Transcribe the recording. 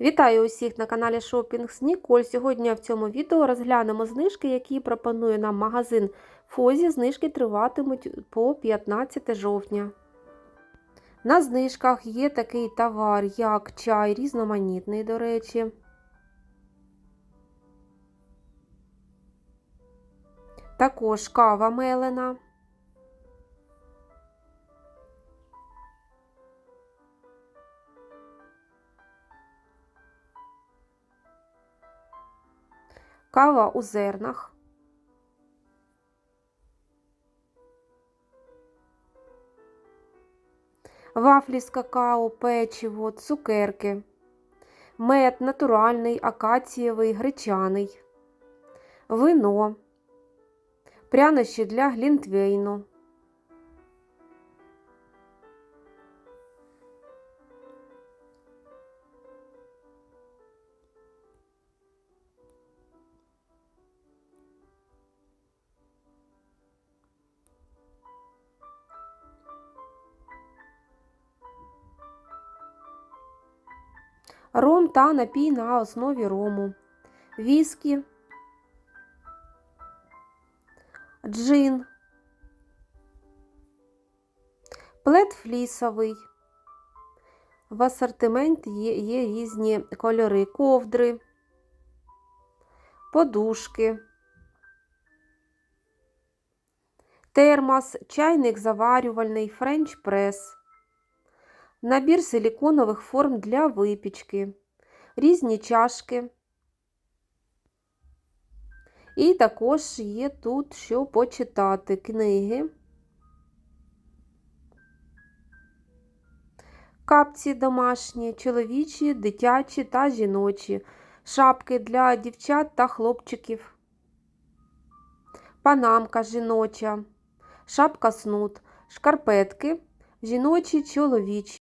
Вітаю усіх на каналі Шопінг з Ніколь. Сьогодні в цьому відео розглянемо знижки, які пропонує нам магазин Фозі. Знижки триватимуть по 15 жовтня. На знижках є такий товар, як чай, різноманітний, до речі. Також кава мелена. Кава у зернах. Вафлі з какао, печиво, цукерки, мед натуральний, акацієвий, гречаний, вино, прянощі для глінтвейну. Ром та напій на основі рому, віскі, джин, плед флісовий. В асортименті є, є різні кольори ковдри, подушки, термос, чайник заварювальний, френч-прес. Набір силіконових форм для випічки, різні чашки. І також є тут що почитати книги, капці домашні, чоловічі, дитячі та жіночі, шапки для дівчат та хлопчиків, панамка жіноча, шапка снуд, шкарпетки. Жіночі, чоловічі,